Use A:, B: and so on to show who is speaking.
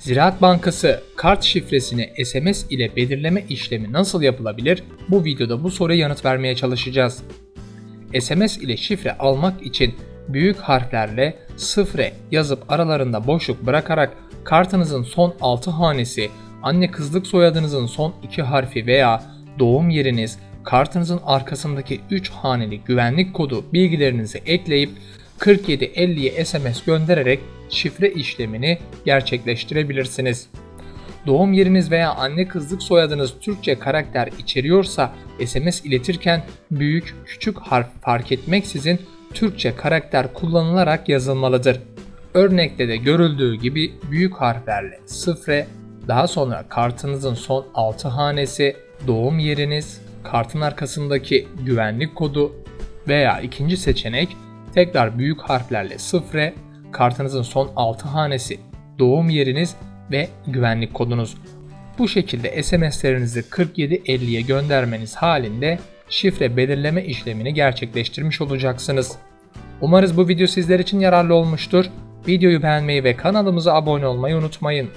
A: Ziraat Bankası kart şifresini SMS ile belirleme işlemi nasıl yapılabilir? Bu videoda bu soruya yanıt vermeye çalışacağız. SMS ile şifre almak için büyük harflerle sıfre yazıp aralarında boşluk bırakarak kartınızın son 6 hanesi, anne kızlık soyadınızın son 2 harfi veya doğum yeriniz, kartınızın arkasındaki 3 haneli güvenlik kodu bilgilerinizi ekleyip 4750'ye SMS göndererek şifre işlemini gerçekleştirebilirsiniz. Doğum yeriniz veya anne kızlık soyadınız Türkçe karakter içeriyorsa SMS iletirken büyük küçük harf fark etmeksizin Türkçe karakter kullanılarak yazılmalıdır. Örnekte de görüldüğü gibi büyük harflerle sıfre, daha sonra kartınızın son 6 hanesi, doğum yeriniz, kartın arkasındaki güvenlik kodu veya ikinci seçenek tekrar büyük harflerle sıfre, kartınızın son 6 hanesi, doğum yeriniz ve güvenlik kodunuz. Bu şekilde SMS'lerinizi 4750'ye göndermeniz halinde şifre belirleme işlemini gerçekleştirmiş olacaksınız. Umarız bu video sizler için yararlı olmuştur. Videoyu beğenmeyi ve kanalımıza abone olmayı unutmayın.